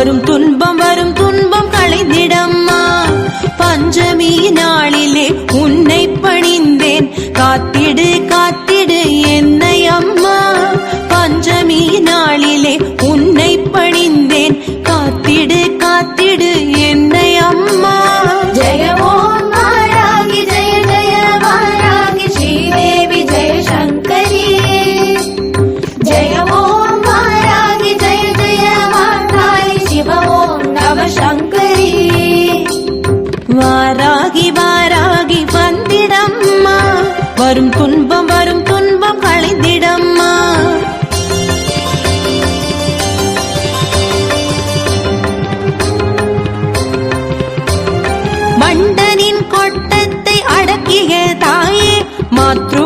வரும் துன்பம் வரும் துன்பம் களைந்திடம்மா. பஞ்சமி நாளிலே உன்னை பணிந்தேன். காத்திடு காத்திடு என் வரும் துன்பம் வரும் துன்பம் களைந்திடம்மா வண்டனின் கொட்டத்தை அடக்கிய தாயே மாற்று